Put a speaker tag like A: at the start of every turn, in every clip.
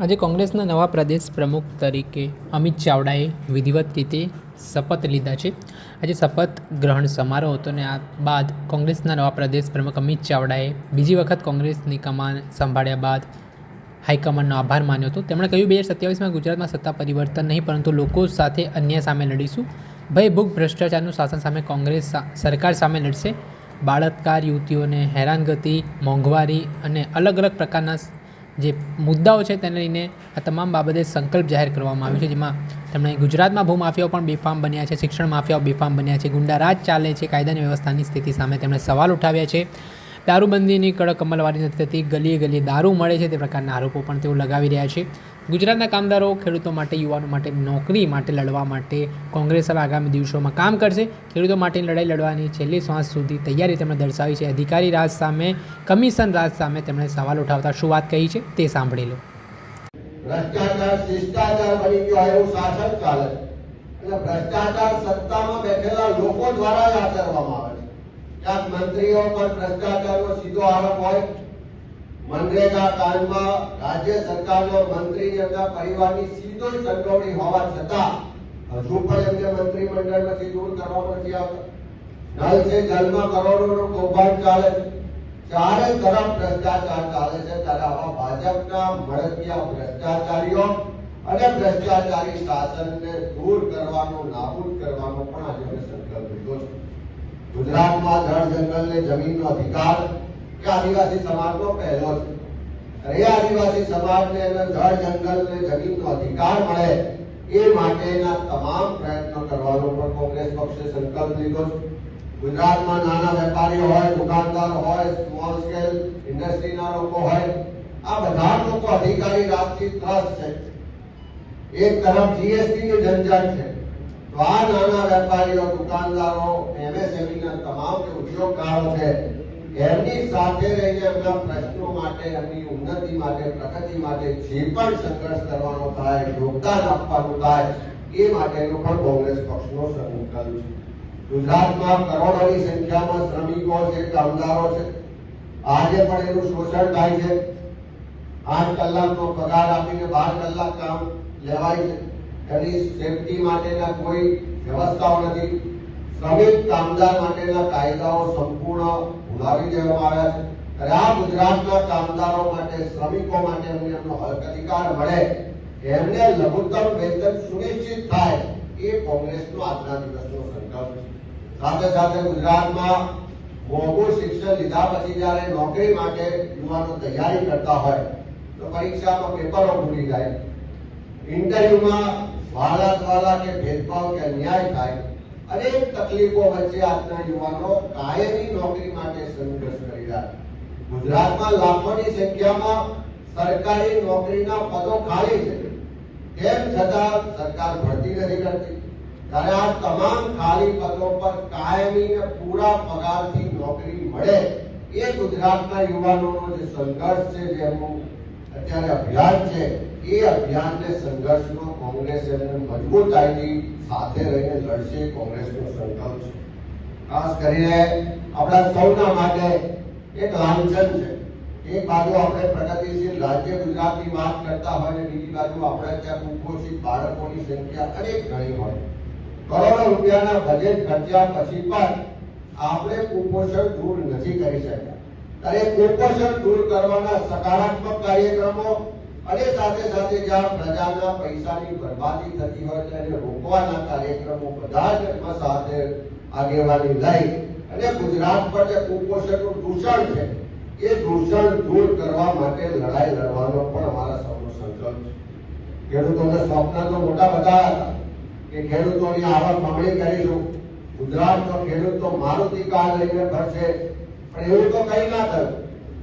A: આજે કોંગ્રેસના નવા પ્રદેશ પ્રમુખ તરીકે અમિત ચાવડાએ વિધિવત રીતે શપથ લીધા છે. આજે શપથ ગ્રહણ સમારોહ હતો અને આ બાદ કોંગ્રેસના નવા પ્રદેશ પ્રમુખ અમિત ચાવડાએ બીજી વખત કોંગ્રેસની કમાન સંભાળ્યા બાદ હાઈકમાન્ડનો આભાર માન્યો હતો. તેમણે કહ્યું, બે હજાર સત્યાવીસમાં ગુજરાતમાં સત્તા પરિવર્તન નહીં, પરંતુ લોકો સાથે અન્ય સામે લડીશું. ભય ભૂખ ભ્રષ્ટાચારનું શાસન સામે કોંગ્રેસ સરકાર સામે લડશે. બાળાત્કાર યુવતીઓને હેરાનગતિ, મોંઘવારી અને અલગ અલગ પ્રકારના જે મુદ્દાઓ છે તેને લઈને આ તમામ બાબતે સંકલ્પ જાહેર કરવામાં આવ્યો છે, જેમાં તેમણે ગુજરાતમાં ભૂમાફિયાઓ પણ બેફામ બન્યા છે, શિક્ષણ માફિયાઓ બેફામ બન્યા છે ગુંડા રાજ ચાલે છે, કાયદાની વ્યવસ્થાની સ્થિતિ સામે તેમણે સવાલ ઉઠાવ્યા છે. દારૂબંધીની કડક અમલવારી નથી થતી. ગલીએ ગલીએ દારૂ મળે છે તે પ્રકારના આરોપો પણ તેઓ લગાવી રહ્યા છે. ગુજરાતના કામદારો ખેડૂતો માટે, યુવાનો માટે, નોકરી માટે લડવા માટે કોંગ્રેસ હવે આગામી દિવસોમાં કામ કરશે. ખેડૂતો માટેની લડાઈ લડવાની છેલ્લી શ્વાસ સુધી તૈયારી તેમણે દર્શાવી છે. અધિકારી રાજ સામે, કમિશન રાજ સામે તેમણે સવાલ ઉઠાવતા શું વાત કહી છે તે સાંભળી લો.
B: ભ્રષ્ટાચાર સત્તામાં બેઠેલા લોકો દ્વારા આચરવામાં આવે ક્યાંક મંત્રીઓ પર ભ્રષ્ટાચારનો સીધો આરોપ હોય, મનરેગા કામમાં રાજ્ય સરકારનો મંત્રી એમના પરિવારની સીધો સંડોવણી હોવા છતાં, હજુ પણ એમને મંત્રીમંડળમાંથી દૂર કરવામાં નથી આવતા. નલ છે જલમાં કરોડોનું કૌભાંડ ચાલે છે. ચારે તરફ ભ્રષ્ટાચાર ચાલે છે. ત્યારે આવા ભાજપના મળતિયા ભ્રષ્ટાચારીઓ અને ભ્રષ્ટાચારી શાસનને દૂર કરવાનો, નાબૂદ કરવાનો પણ આજે અમે સંકલ્પ લીધો છે ગુજરાતમાં જળ જંગલ ને જમીનનો અધિકાર એ આદિવાસી સમાજનો પહેલો છે અને એ આદિવાસી સમાજને એને જળ જંગલ ને જમીનનો અધિકાર મળે એ માટેના તમામ પ્રયત્નો કરવાનો પણ કોંગ્રેસ પક્ષે સંકલ્પ લીધો છે ગુજરાતમાં નાના વેપારીઓ હોય દુકાનદાર હોય સ્મોલ સ્કેલ ઇન્ડસ્ટ્રીના લોકો હોય આ બધા જ લોકો અધિકારી રાજથી ત્રસ્ત છે એક તરફ જીએસટી ની ઝંઝટ છે આ નાના વેપારીઓ, દુકાનદારો એમએસએમઈ ના તમામ ઉદ્યોગકારો છે, એમની સાથે રહીને એમના પ્રશ્નો માટે, એમની ઉન્નતિ માટે, પ્રગતિ માટે જે પણ સંઘર્ષ કરવાનો થાય, યોગદાન આપવાનું થાય, એ માટેનો પણ કોંગ્રેસ પક્ષનો સંકલ્પ છે. ગુજરાતમાં કરોડોની સંખ્યામાં શ્રમિકો છે, કામદારો છે. આજે પણ એનું શોષણ થાય છે. આઠ કલાકનો પગાર આપીને બાર કલાક કામ લેવાય છે. એની સેફટી માટેના કોઈ વ્યવસ્થાઓ નથી. શ્રમિક કામદાર માટેના કાયદાઓ સંપૂર્ણ ભૂલાવી દેવામાં આવ્યા છે. અને આ ગુજરાતના કામદારો માટે, શ્રમિકો માટે એમને એમનો અધિકાર મળે, એમને લઘુત્તમ વેતન સુનિશ્ચિત થાય, એ કોંગ્રેસનો આજના દિવસનો સંકલ્પ છે. સાથે સાથે ગુજરાતમાં મોંઘું શિક્ષણ લીધા પછી જ્યારે નોકરી માટે યુવાનો તૈયારી કરતા હોય, તો પરીક્ષામાં પેપરો ભૂલી જાય. ઇન્ટરવ્યુમાં વાલા દ્વારા કે ભેદભાવ કે અન્યાય થાય, અનેક તકલીફો વચ્ચે આજના યુવાનો કાયમી નોકરી માટે સંઘર્ષ કરી રહ્યા છે. ગુજરાતમાં લાખોની સંખ્યામાં સરકારી નોકરીના પદો ખાલી છે તેમ છતાં સરકાર ભરતી નથી કરતી ત્યારે આ તમામ ખાલી પદો પર કાયમી પૂરા પગારથી નોકરી મળે, એ ગુજરાતના યુવાનોનો જે સંઘર્ષ છે જે એમનું અત્યારે અભિયાન છે, એ અભિયાનને સંઘર્ષનો કોંગ્રેસ એમને મજબૂતાઈથી સાથે રહીને લડશે કોંગ્રેસનો સંકલ્પ છે. ખાસ કરીને આપણા સૌના માટે એક લાંછન છે. એક બાજુ આપણે પ્રગતિશીલ રાજ્ય ગુજરાતની વાત કરતા હોય ને બીજી બાજુ આપણે ત્યાં કુપોષિત બાળકોની સંખ્યા અનેક ઘણી હોય. કરોડો રૂપિયાના બજેટ ખર્ચ્યા પછી પણ આપણે કુપોષણ દૂર નથી કરી શક્યા. ત્યારે કુપોષણ દૂર કરવાના સકારાત્મક કાર્યક્રમો અને સાથે સાથે જ્યાં પ્રજાના પૈસાની બરબાદી થતી હોય તેને રોકવાના કાર્યક્રમો બધા જ સાથે આગેવાની લઈ અને ગુજરાત પર જે કુપોષણનું દૂષણ છે, એ દૂષણ દૂર કરવા માટે લડાઈ લડવાનો પણ અમારા સૌનો સંકલ્પ છે. ખેડૂતોને સ્વપ્ન તો મોટા બધા હતા કે ખેડૂતોની આવક બમણી કરીશું. ગુજરાતનો ખેડૂત મારુતિ કાર લઈને ફરશે પણ એવું તો કઈ ના થયું.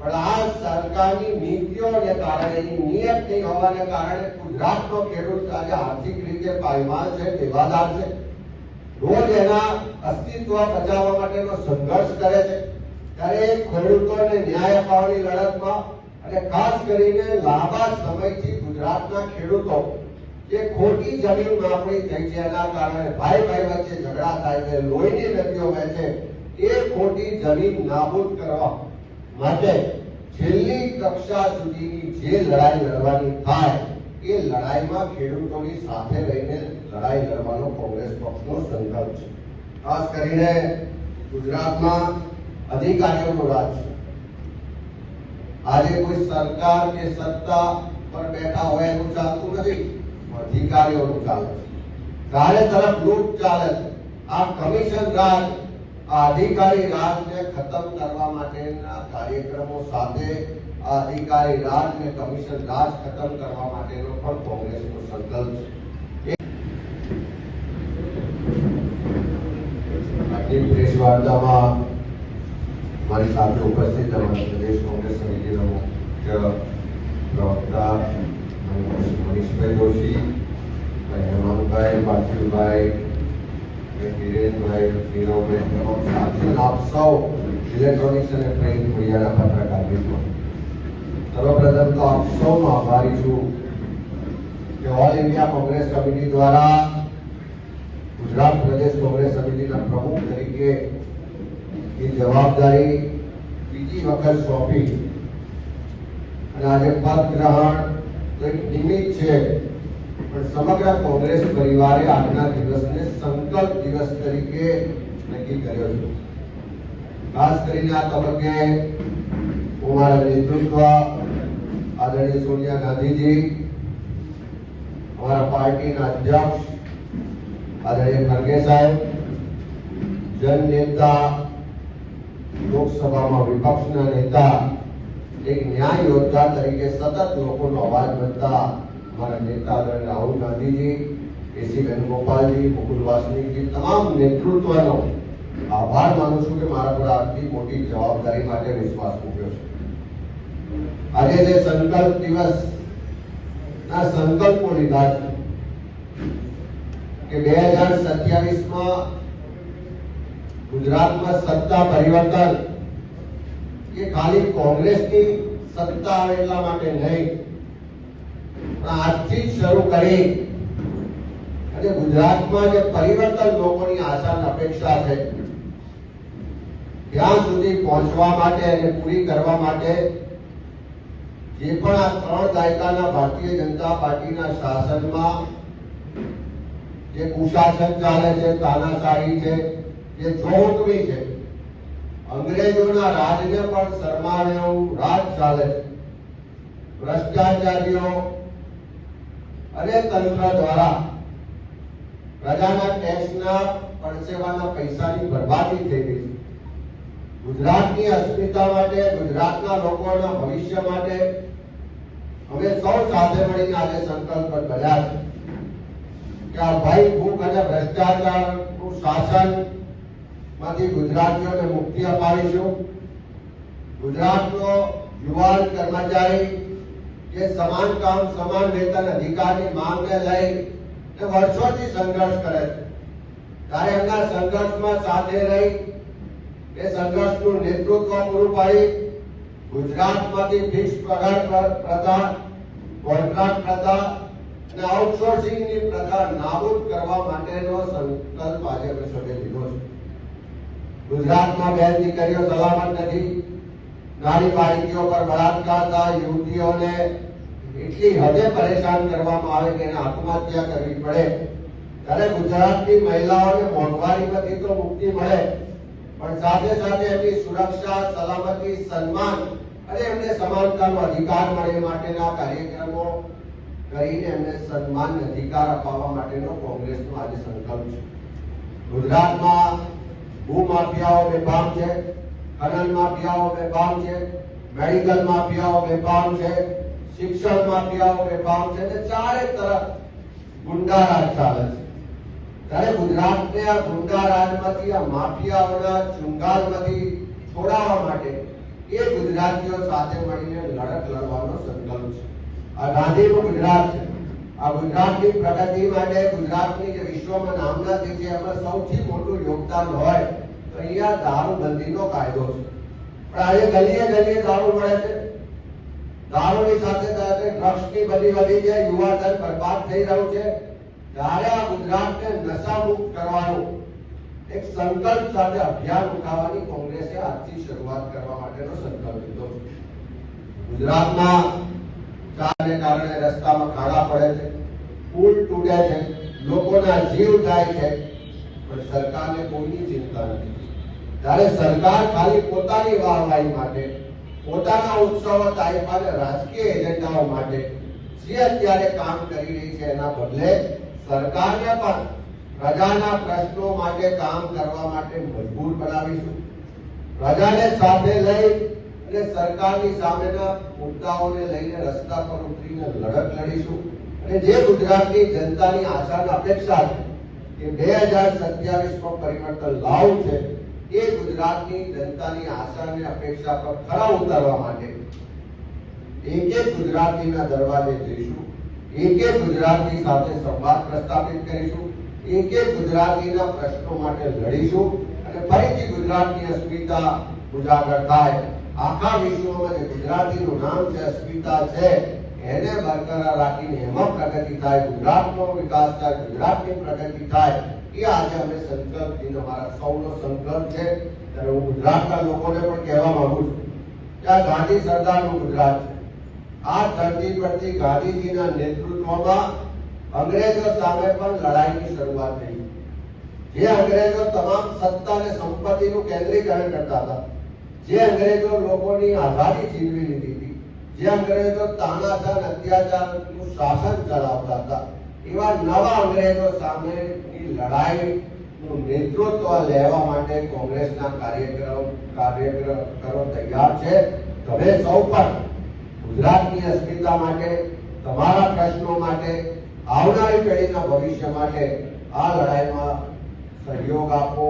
B: પણ આ સરકારની નીતિઓને કારણે નિયત નહીં હોવાને કારણે ગુજરાતનો ખેડૂત આજે આર્થિક રીતે પાયમાલ છે દેવાદાર છે. રોજ એના અસ્તિત્વ બચાવવા માટેનો સંઘર્ષ કરે છે. ત્યારે ખેડૂતોને ન્યાય અપાવવાની લડતમાં અને ખાસ કરીને લાંબા સમયથી ગુજરાતના ખેડૂતો જે ખોટી જમીન માપણી થઈ છે, એના કારણે ભાઈ ભાઈ વચ્ચે ઝઘડા થાય છે, લોહીની નદીઓ વહેશે એ ખોટી જમીન નાબૂદ કરવા માટે છેલ્લી કક્ષા સુધીની જે લડાઈ લડવાની થાય એ લડાઈમાં ખેડૂતોની સાથે રહીને લડાઈ લડવાનો કોંગ્રેસ પક્ષનો સંકલ્પ છે. ખાસ કરીને ગુજરાતમાં અધિકારીઓનો રાજ છે. આજે કોઈ સરકાર કે સત્તા પર બેઠા હોય એનું ચાલતું નથી, અધિકારીઓનું ચાલે છે. ચારે તરફ લૂંટ ચાલે છે. આ કમિશન રાજ અધિકારી રાજને ખતમ કરવા માટેના કાર્યક્રમો સાથે આ અધિકારી રાજ ને કમિશન રાજ ખતમ કરવા માટેનો પણ કોંગ્રેસનો સંકલ્પ છે આજની પ્રેસ વાર્તામાં મારી સાથે ઉપસ્થિત અમારા પ્રદેશ કોંગ્રેસ સમિતિના મુખ્ય પ્રવક્તા મનીષભાઈ જોશી ભાઈ હેમાંગભાઈ ગુજરાત પ્રદેશ કોંગ્રેસ સમિતિના પ્રમુખ તરીકે એ જવાબદારી બીજી વખત સોંપી. અને આજે પદ ગ્રહણ એક નિમિત્ત છે. પણ સમગ્ર કોંગ્રેસ પરિવારે આજના દિવસને સંકલ્પ દિવસ તરીકે નક્કી કર્યો છે ખાસ કરીને આ તબક્કે હું મારા નેતૃત્વ આદરણીય સોનિયા ગાંધીજી અમારા પાર્ટીના અધ્યક્ષ આદરણીય ખરગે સાહેબ જન નેતા લોકસભામાં વિપક્ષના નેતા એક ન્યાય યોદ્ધા તરીકે સતત લોકોનો અવાજ બનતા અમારા નેતા આદરણીય રાહુલ ગાંધીજી એસી વેણુગોપાલજી મુકુલ વાસનિકજી તમામ નેતૃત્વનો આભાર માનું છું કે મારા પર આટલી મોટી જવાબદારી માટે વિશ્વાસ મૂક્યો છે આજે જે સંકલ્પ દિવસ ના સંકલ્પો લીધા છે કે બે હજાર સત્યાવીસમાં ગુજરાતમાં સત્તા પરિવર્તન એ ખાલી કોંગ્રેસની સત્તા આવે એટલા માટે નહીં પણ આજથી શરૂ કરી. અને ગુજરાતમાં જે પરિવર્તન લોકોની આશા અપેક્ષા છે, ત્યાં સુધી પહોંચવા માટે અને પૂરી કરવા માટે જે પણ આ ત્રણ દાયકાના ભારતીય જનતા પાર્ટીના શાસનમાં જે કુશાસન ચાલે છે, તાનાશાહી છે, જે ચોટવી છે, અંગ્રેજોના રાજને પણ શરમાવે એવું રાજ ચાલે છે. ભ્રષ્ટાચારીઓ અને તંત્ર દ્વારા પ્રજાના ટેક્સના પરસેવાના પૈસાની બરબાદી થઈ ગઈ છે. ગુજરાતની અસ્મિતા માટે, ગુજરાતના લોકોના ભવિષ્ય માટે અમે સૌ સાથે મળીને આજે સંકલ્પ કર્યા છે કે આ ભય, ભૂખ અને ભ્રષ્ટાચારનું શાસનમાંથી ગુજરાતીઓને મુક્તિ અપાવીશું. ગુજરાતનો યુવાન કર્મચારી જે સમાન કામ સમાન વેતન અધિકારની માંગને લઈ તે વર્ષોથી સંઘર્ષ કરે છે. ત્યારે એમના સંઘર્ષમાં સાથે રહી, એ સંઘર્ષનું નેતૃત્વ પૂરું પાડી, ગુજરાતમાંથી ફિક્સ પગાર પ્ર- પ્રથા કોન્ટ્રાક્ટ પ્રથા અને આઉટસોર્સિંગની પ્રથા નાબૂદ કરવા માટેનો સંકલ્પ આજે અમે સૌએ લીધો છે. ગુજરાતમાં બેન દીકરીઓ સલામત નથી નાની બાળકીઓ પર બળાત્કાર થાય યુવતીઓને એટલી હદે પરેશાન કરવામાં આવે કે એને આત્મહત્યા કરવી પડે. ત્યારે ગુજરાતની મહિલાઓને મોંઘવારીમાંથી તો મુક્તિ મળે, પણ સાથે સાથે એમની સુરક્ષા, સલામતી, સન્માન અને એમને સમાનતાનો અધિકાર મળે માટેના કાર્યક્રમો કરીને એમને સન્માન અધિકાર અપાવવા માટેનો કોંગ્રેસનો આજે સંકલ્પ છે. ગુજરાતમાં ભૂમાફિયાઓ બેફામ છે. ખનન માફિયાઓ બેફામ છે, મેડિકલ માફિયાઓ બેફામ છે શિક્ષણ માફિયાઓ બેફામ છે ને ચારે તરફ ગુંડા રાજ ચાલે છે. ત્યારે ગુજરાતને આ ગુંડા રાજમાંથી આ માફિયાઓના ચુંગાલમાંથી છોડાવવા માટે એ ગુજરાતીઓ સાથે મળીને લડત લડવાનો સંકલ્પ છે. આ ગાંધીનું ગુજરાત છે. આ ગુજરાતની પ્રગતિ માટે ગુજરાતની જે વિશ્વમાં નામના જે છે, એમાં સૌથી મોટું યોગદાન હોય અહીંયા દારૂબંધીનો કાયદો છે. પણ આજે ગલીએ ગલીએ દારૂ મળે છે. દારૂની સાથે સાથે ડ્રગ્સની બધી વધી છે, યુવાધન બરબાદ થઈ રહ્યું છે. ત્યારે આ ગુજરાતને નશામુક્ત કરવાનું એક સંકલ્પ સાથે અભિયાન ઉઠાવવાની કોંગ્રેસે આજથી શરૂઆત કરવા માટેનો સંકલ્પ લીધો છે. ગુજરાતમાં ચારને કારણે રસ્તામાં ખાડા પડે છે. પુલ તૂટે છે. લોકોના જીવ જાય છે. પણ સરકારને કોઈની ચિંતા નથી. ત્યારે સરકાર ખાલી પોતાની વાહવાહી માટે, પોતાના ઉત્સવો તારીફાને રાજકીય એજન્ડાઓ માટે જે અત્યારે કામ કરી રહી છે એના બદલે સરકારને પણ પ્રજાના પ્રશ્નો માટે કામ કરવા માટે મજબૂર બનાવીશું. પ્રજાને સાથે લઈ અને સરકારની સામેના મુદ્દાઓને લઈને રસ્તા પર ઉતરીને લડત લડીશું. અને જે ગુજરાતની જનતાની આશાની અપેક્ષા છે કે બે હજાર સત્યાવીસમાં પરિવર્તન લાવવું છે એ ગુજરાતની જનતાની આશા અને અપેક્ષા પર ખરા ઉતારવા માટે એક એક ગુજરાતીના દરવાજે જઈશું, એક એક ગુજરાતી સાથે સંવાદ પ્રસ્થાપિત કરીશું, એક એક ગુજરાતીના પ્રશ્નો માટે લડીશું અને ફરીથી ગુજરાતની અસ્મિતા ઉજાગર થાય. આખા વિશ્વમાં જે ગુજરાતીનું નામ છે, અસ્મિતા છે, એને બરકરાર રાખીને એમાં પ્રગતિ થાય, ગુજરાતનો વિકાસ થાય, ગુજરાતની પ્રગતિ થાય. એ આજે અમે સંકલ્પ લઈને અમારા સૌનો સંકલ્પ છે. ત્યારે હું ગુજરાતના લોકોને પણ કહેવા માંગુ છું કે આ ગાંધી સરદારનું ગુજરાત છે. આ ધરતી પરથી ગાંધીજીના નેતૃત્વમાં અંગ્રેજો સામે પણ લડાઈની શરૂઆત થઈ. જે અંગ્રેજો તમામ સત્તા અને સંપત્તિનું કેન્દ્રીકરણ કરતા હતા. જે અંગ્રેજો લોકોની આઝાદી છીનવી લીધી હતી. જે અંગ્રેજો તાનાશાહ અને અત્યાચારનું શાસન ચલાવતા હતા. એવા નવા અંગ્રેજો સામેની લડાઈનું નેતૃત્વ લેવા માટે કોંગ્રેસના કાર્યક્રમ કાર્યકરો તૈયાર છે. તમે સૌ પણ ગુજરાતની અસ્મિતા માટે, તમારા પ્રશ્નો માટે, આવનારી પેઢીના ભવિષ્ય માટે આ લડાઈમાં સહયોગ આપો,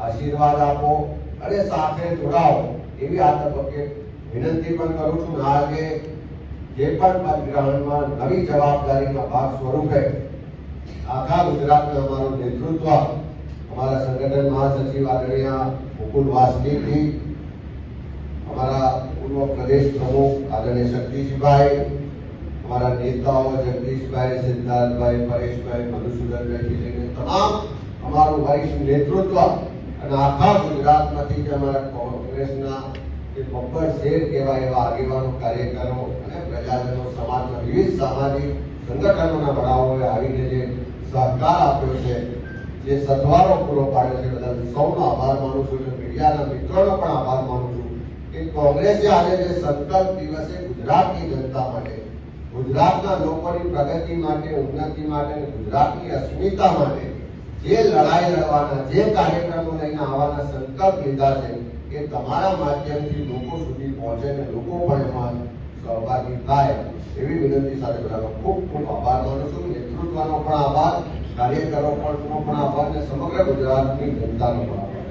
B: આશીર્વાદ આપો અને સાથે જોડાઓ એવી આ તબક્કે વિનંતી પણ કરું છું. આજે જે પણ પદગ્રહણમાં નવી જવાબદારીના ભાગ સ્વરૂપે આખા ગુજરાતનું અમારું નેતૃત્વ, અમારા સંગઠન મહાસચિવ આદરણીય મુકુલ વાસનીજી અમારા પૂર્વ પ્રદેશ પ્રમુખ આદરણીય શક્તિસિંહભાઈ અમારા નેતાઓ જગદીશભાઈ, સિદ્ધાર્થભાઈ, પરેશભાઈ, મધુસૂદનભાઈથી લઈને તમામ અમારું વરિષ્ઠ નેતૃત્વ અને આખા ગુજરાતમાંથી જે અમારા કોંગ્રેસના જે બબ્બર શેર કહેવાય એવા આગેવાનો, કાર્યકરો અને પ્રજાજનો સમાજના વિવિધ સામાજિક સંગઠનોના વડાઓએ આવીને જે સહકાર આપ્યો છે, જે સથવારો પૂરો પાડ્યો છે બદલ સૌનો આભાર માનું છું અને મીડિયાના મિત્રોનો પણ આભાર માનું છું કે કોંગ્રેસે આજે જે સંકલ્પ દિવસે ગુજરાતની જનતા માટે, ગુજરાતના લોકોની પ્રગતિ માટે, ઉન્નતિ માટે ગુજરાતની અસ્મિતા માટે, જે લડાઈ લડવાના જે કાર્યક્રમો લઈને આવવાના સંકલ્પ લીધા છે એ તમારા માધ્યમથી લોકો સુધી પહોંચે અને લોકો પણ એમાં સહભાગી થાય, એવી વિનંતી સાથે બધાનો ખૂબ ખૂબ આભાર માનું છું. નેતૃત્વનો પણ આભાર, કાર્યકરો પણ પણ આભાર, અને સમગ્ર ગુજરાતની જનતાનો પણ આભાર.